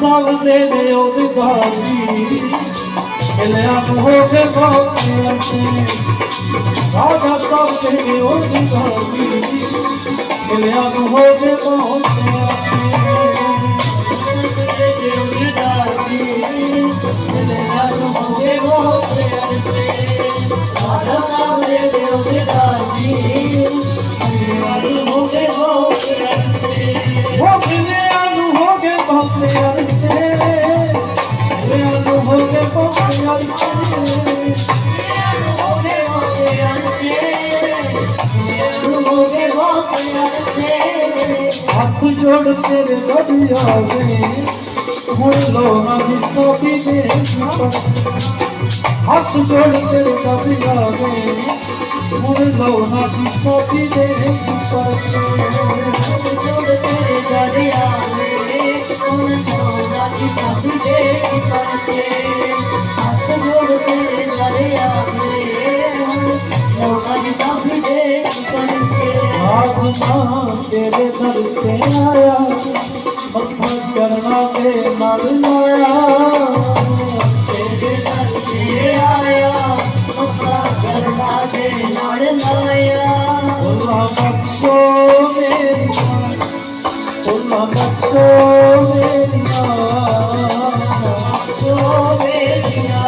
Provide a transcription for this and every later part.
ਸਾਵਤੇ ਦੇ ਉਹ ਵਿਕਾਰੀ ਇਲਿਆ ਹੋ ਕੇ ਕੋਪੇ ਰਾਜਾ ਸਾਵਤੇ ਦੇ ਉਹ ਵਿਕਾਰੀ ਇਲਿਆ ਹੋ ਕੇ ਕੋਪੇ हाथ जोड़ तेरे लड़िया में भूलो हम सभी देखो हाथ जोड़ कर कभी आवे भूलो हम सभी देखो हाथ जोड़ कर कभी आवे हाथ जोड़ कर कभी आवे भूलो हम सभी देखो आज माँ तेरे घर पे आया। Oh, baby,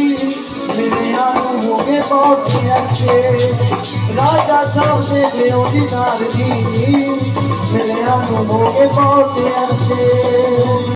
বসে আছে রাজা সামনে অধিকার দিন মেলে আনন্দে বসে আছে